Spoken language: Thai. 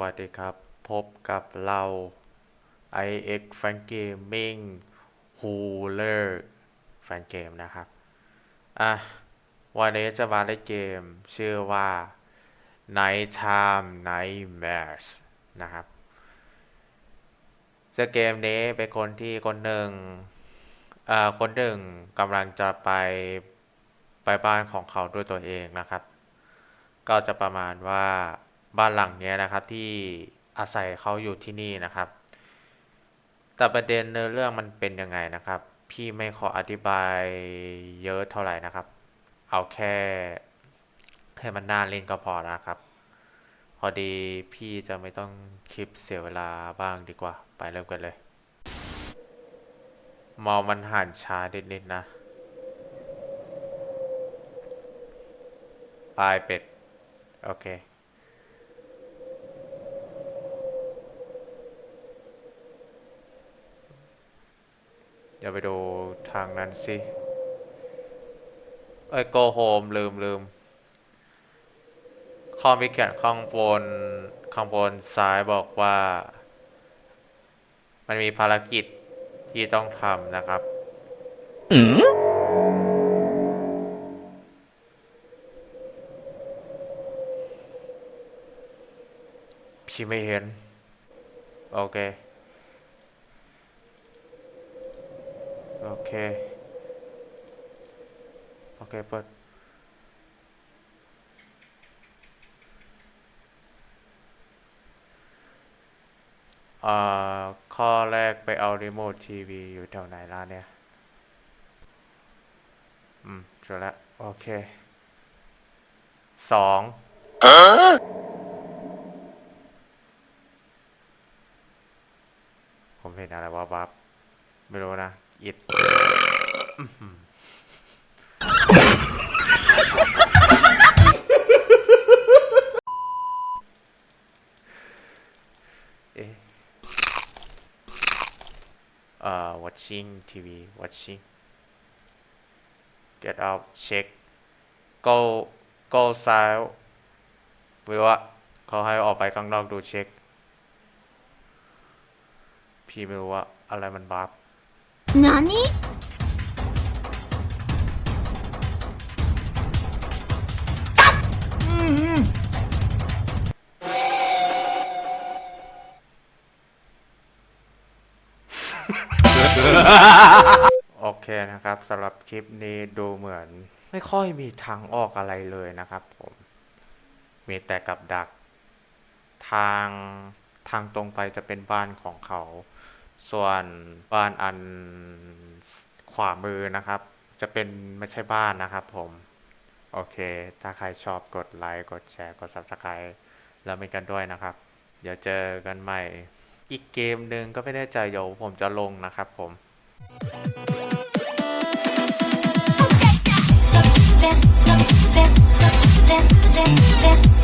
วัสดีครับ พบกับเรา iX Fan Gaming h o l e r Fan Game นะครับ อะ วันนี้จะมาเล่นเกม ชื่อว่า Nighttime Nightmares นะครับซึ่งเกมนี้เป็นคนที่คนหนึ่งอ่าคนหนึ่งกำลังจะไปไปบ้านของเขาด้วยตัวเองนะครับ ก็จะประมาณว่า บ้านหลังนี้นะครับที่อาศัยเขาอยู่ที่นี่นะครับ แต่ประเด็นเนื้อเรื่องมันเป็นยังไงนะครับ พี่ไม่ขออธิบายเยอะเท่าไหร่นะครับ เอาแค่ให้มันน่าเล่นก็พอนะครับ พอดีพี่จะไม่ต้องคลิปเสียเวลาบ้างดีกว่า ไปเริ่มกันเลยมอมันหันช้านิดๆนะปลายเป็ด โอเค เดี๋ยวไปดูทางนั้นสิ เอ้ย go home ลืมลืมข้อมีเขียนข้างบนข้างบนซ้ายบอกว่า มันมีภารกิจที่ต้องทำนะครับพี่ไม่เห็น โอเค โอเค โอเค เปิด อ่า ข้อแรกไปเอารีโมททีวีอยู่แถวไหนล่ะเนี่ย อืมเจอแล้ว โอเค สองผมเห็นอะไรว่าบับไม่รู้นะ หือเอ๊ะเอ่อ watching TV watching get out check go go ซ้ายวิวะเขาให้ออกไปข้างนอกดูเช็ค พี่ไม่รู้ว่าอะไรมันบัฟ 何โอเคนะครับสำหรับคลิปนี้ดูเหมือนไม่ค่อยมีทางออกอะไรเลยนะครับผม มีแต่กับดัก ทางทางตรงไปจะเป็นบ้านของเขา ส่วนบ้านอันขวามือนะครับ จะเป็นไม่ใช่บ้านนะครับผม โอเค ถ้าใครชอบกดไลค์ กดแชร์ กด Subscribe แล้วมีกันด้วยนะครับ เดี๋ยวเจอกันใหม่ อีกเกมหนึ่งก็ไม่แน่ใจเดี๋ยวผมจะลงนะครับผม Ven, ven, ven, ven, ven, ven, ven.